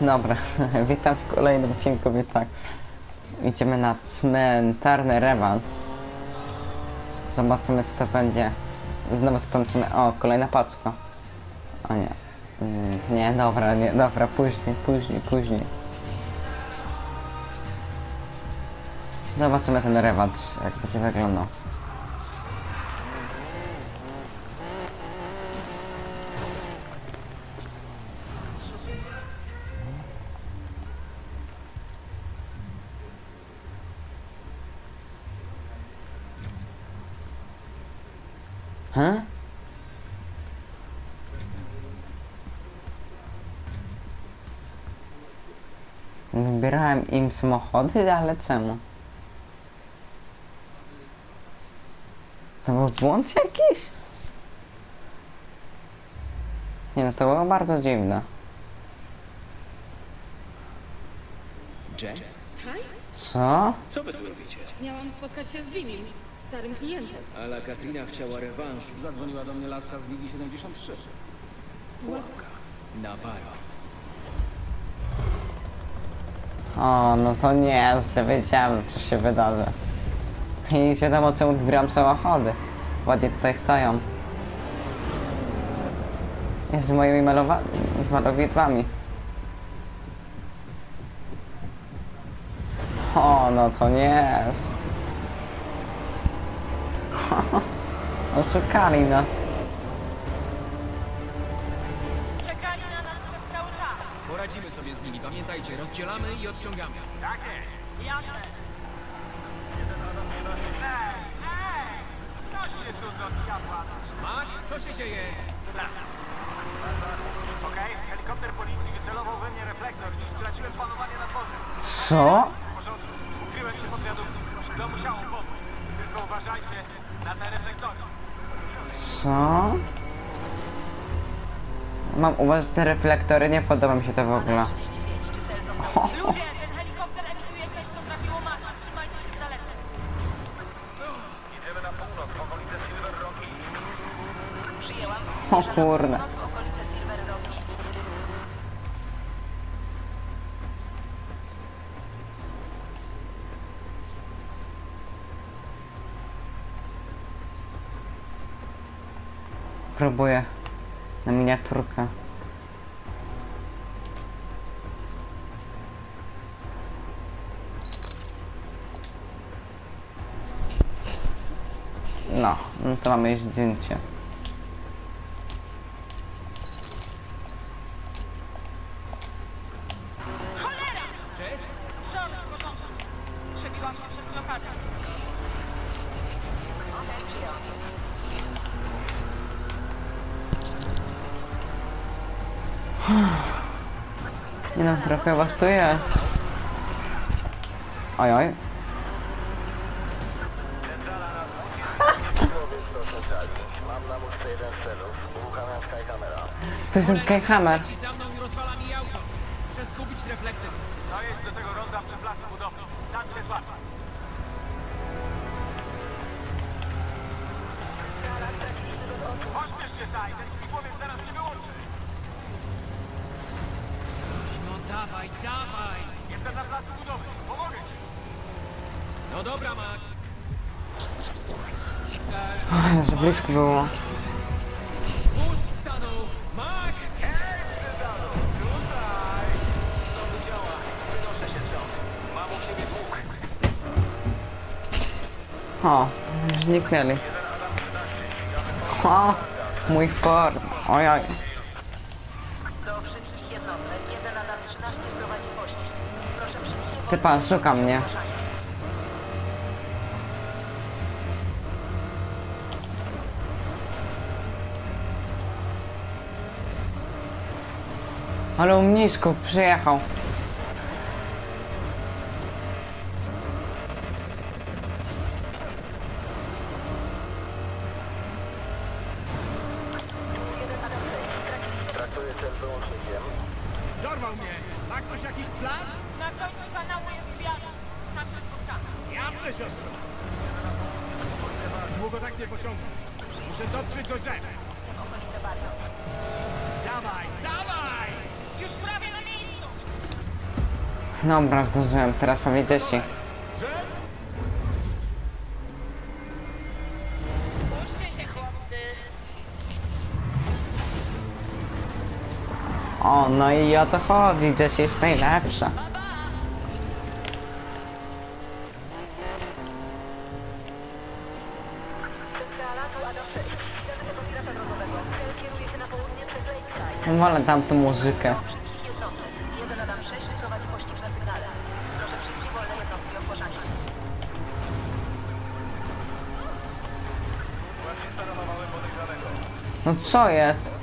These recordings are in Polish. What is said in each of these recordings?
Dobra, witam w kolejnym odcinku, więc tak. Idziemy na cmentarny rewanż. Zobaczymy, czy to będzie. Znowu skończymy. O, kolejna paczka. O nie. Mm, Nie, dobra, nie, dobra, później, później, później. Zobaczymy ten rewanż, jak będzie wyglądał. Wybierałem im samochody, ale czemu? To był błąd jakiś? Nie no, to było bardzo dziwne. Jess? Hej, Co? Co wy tu robicie? miałam spotkać się z Jimmy, starym klientem. Ala Katrina chciała rewanżu. Zadzwoniła do mnie laska z Ligi 73. Pułapka. Navarro. O, no to nie, źle wiedziałem, co się wydarzy. I wiadomo, czemu wybieram samochody. Ładnie tutaj stoją. Jest z moimi malowa- z malowidłami. O, no to nie. Oszukali nas. Pamiętajcie, rozdzielamy i odciągamy. Tak jest. Jasne. Ej! Co się tu do diabła? Mac, co się dzieje? Okej, helikopter policji wycelował we mnie reflektor i straciłem panowanie nad wodzem. Co? W porządku. Ukryłem się pod wiaduktem. To musiało pomóc. Tylko uważajcie na te reflektory. Co? Mam uważać te reflektory, nie podoba mi się to w ogóle. Ludzie, ten helikopter emituje coś, co trafiło masa. Trzymajcie się z. Idziemy na północ, w okolice Silver Rocki. Przyjęłam. O kurde. Próbuję na miniaturkę. Blokadę. Okej, przyjąłem. Nie no, trochę was tu jest. Oj. Zaraz się wyłączy. No dawaj, dawaj. Jestem na placu budowy. Pomogę ci. No dobra, Mac. Oj, że blisko było. O, zniknęli. O, mój Ford. Oj, oj. Do wszystkich jednostek. Jeden Adam 13 prowadzi pościg. Proszę przyjść. Ty pan, szuka mnie. Ale mniszków przyjechał. Jakiś plan? Na końcu kanału jest. Tam się spotkamy. Jasne, siostro. Długo tak nie pociągnę. Muszę dotrzeć do Jess. Dawaj, dawaj! Już prawie na miejscu. Dobra, zdążyłem. Teraz pewnie Jessie. O, no i o to chodzi. Jessie jest najlepsza. Tu Adam 6. Widzimy tego pirata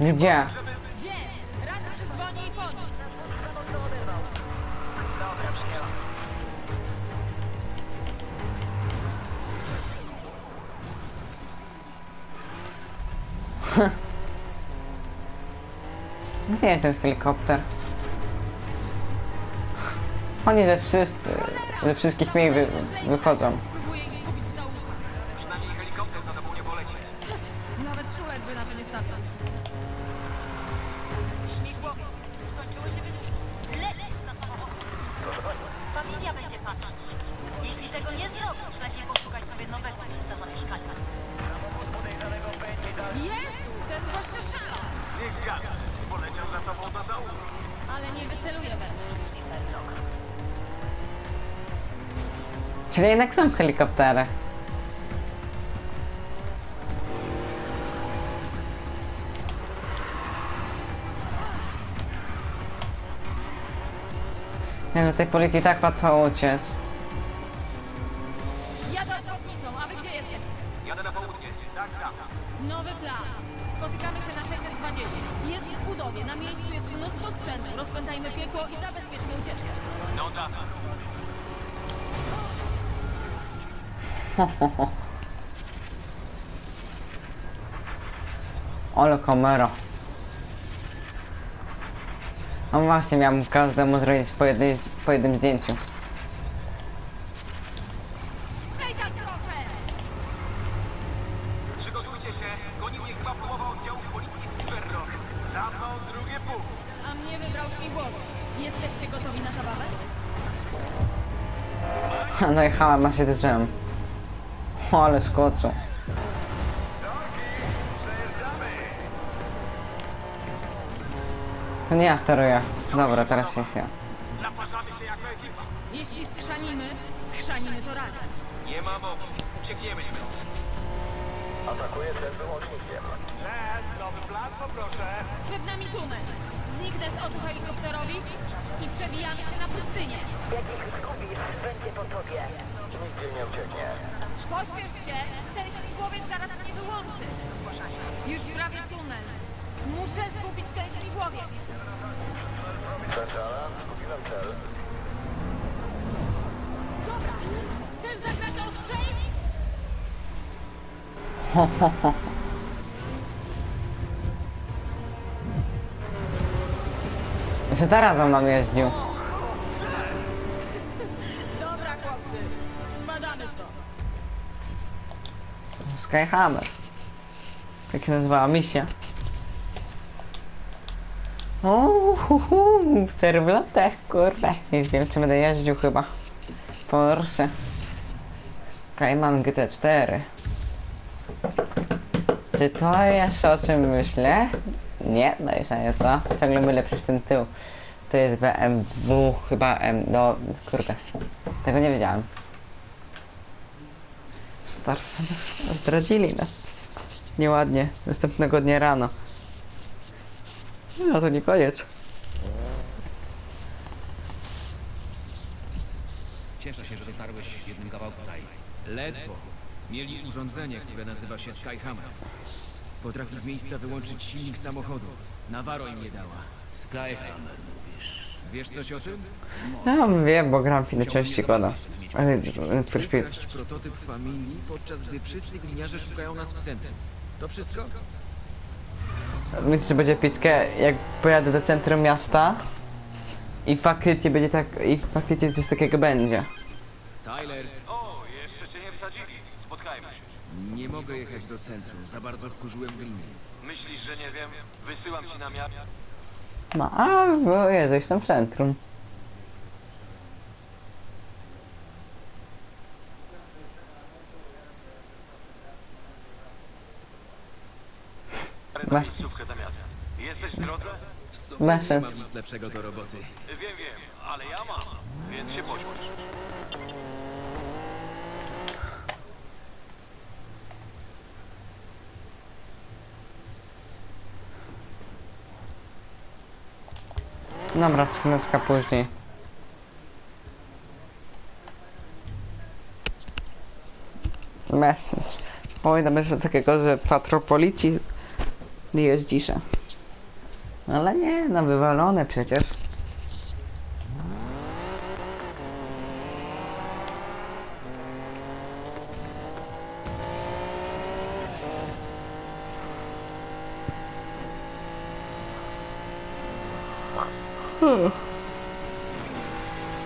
Gdzie? Wiem, raz przydzwonię i po nim. Dobra. Gdzie jest ten helikopter? Oni ze wszyscy, ze wszystkich miejsc wy, wychodzą. Nawet Schuler by na to nie się na. Familia będzie patrzeć. Jeśli tego nie zrobisz, lepiej poszukać sobie nowego miejsca zamieszkania. Jezu, ten szala. Poleciał za tobą do dołu. Ale nie wyceluje we mnie. Czyli jednak są helikoptery. Nie no, tej policji tak łatwo uciec. Jadę obwodnicą, a wy gdzie jesteście? Jadę na południe. Tak, tak. Nowy plan. Spotykamy się na 620. Jest w budowie, na miejscu jest mnóstwo sprzętu. Rozpętajmy piekło i zabezpieczmy ucieczkę. No data. Ole kamera. No właśnie, miałem każdemu zrobić po, jednej, po jednym zdjęciu. Przygotujcie się. Goni mnie chyba połowa oddziałów policji Silver Rock. Za mną drugie pół. A mnie wybrał śmigłowiec. Jesteście gotowi na zabawę? Dojechałem, a się drzem. O, ale skoczył. To nie ja steruję. Dobra, teraz się się. Zapraszamy się jako ekipa. Jeśli schrzanimy, schrzanimy to razem. Nie ma mowy. Uciekniemy się. Atakuje cel wyłącznikiem. Les, nowy plan poproszę. Przed nami tunel. Zniknę z oczu helikopterowi i przebijamy się na pustynię. Jak ich zgubisz, będzie po tobie. Nigdzie nie ucieknie. Pośpiesz się, ten śmigłowiec zaraz mnie wyłączy. Już prawie tunel. Muszę zgubić ten śmigłowiec. Centrala, zgubiłem cel. Dobra, chcesz zagrać ostrzej? Że teraz on nam jeździł. Dobra, chłopcy. Spadamy stąd. Skyhammer. Jak się nazywała misja? Uhuhu, cztery w lotach, kurde. Nie wiem, czy będę jeździł chyba. Porsche. Cayman GT4. Czy to jest o czym myślę? Nie, no i nie to. Ciągle mylę przez ten tył. To jest BMW, chyba M, no kurde. Tego nie wiedziałem. Starsa zdradzili nas. Nieładnie, następnego dnia rano. No to nie koniec. Cieszę się, że dotarłeś w jednym kawałku taj. Ledwo. Mieli urządzenie, które nazywa się Skyhammer. Potrafi z miejsca wyłączyć silnik samochodu. Navarro im je dała. Skyhammer mówisz. Wiesz coś o tym? Ja wiem, bo gram w inne części koda. Ale pewność. First Speed. Ukraść prototyp familii, podczas gdy wszyscy gliniarze szukają nas w centrum. To wszystko? Myślę, że będzie pitkę, jak pojadę do centrum miasta i faktycznie będzie tak, i faktycznie coś takiego będzie. Tyler, O, jeszcze cię nie wsadzili. Spotkajmy się. nie mogę jechać do centrum. Za bardzo wkurzyłem gliny. Myślisz, że nie wiem? Wysyłam ci namiar. No, a, bo jesteś tam w centrum. Masz-. Jesteś w drodze? W sumie Masz nie sens. mam nic lepszego do roboty. Wiem, wiem, ale ja mam. Więc się pośpiesz. Dobra, skrzyneczka później. Message. Oj, tam jeszcze takiego, że patropolici jeździsze. Ale nie, no wywalone przecież.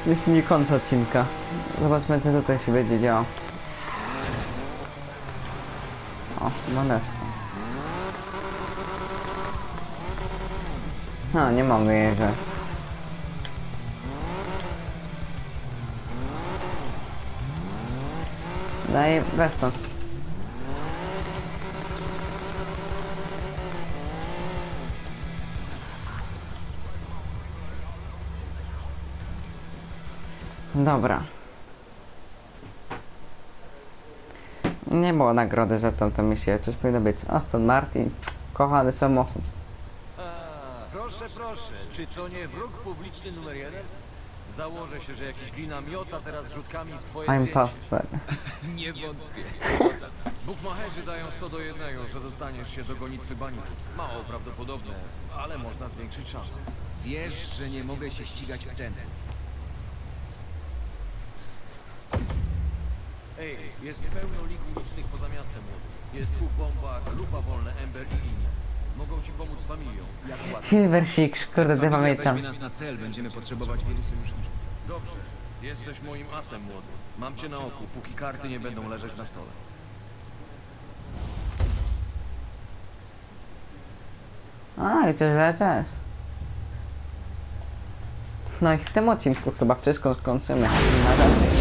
Jest nie koniec odcinka. Zobaczmy co tutaj się będzie działo. O, monetka. No, nie mogę jej wziąć. Daj, weź to. Dobra. Nie było nagrody za tą, tą misję. Coś powinno być. Aston Martin. Kochany samochód. Proszę, proszę, czy to nie wróg publiczny numer jeden? Założę się, że jakiś glina miota teraz rzutkami w twoje I'm zdjęcie. pastor. Nie wątpię. Bukmacherzy dają 100 do jednego, że dostaniesz się do gonitwy baników. Mało prawdopodobne, ale można zwiększyć szanse. Wiesz, że nie mogę się ścigać w centrum. Ej, jest pełno lig ulicznych poza miastem młody. Jest Uf Bomba, Grupa Wolne, Ember i inne. Mogą ci pomóc z familią, jak łatwo. Silver Six, kurde, Familia pamiętam. weźmie nas na cel, będziemy potrzebować wielu sojuszników. Dobrze, jesteś moim asem młody. Mam cię na oku, póki karty nie będą leżeć na stole. A, i coś lecisz. No i w tym odcinku chyba wszystko skończymy. Na razie.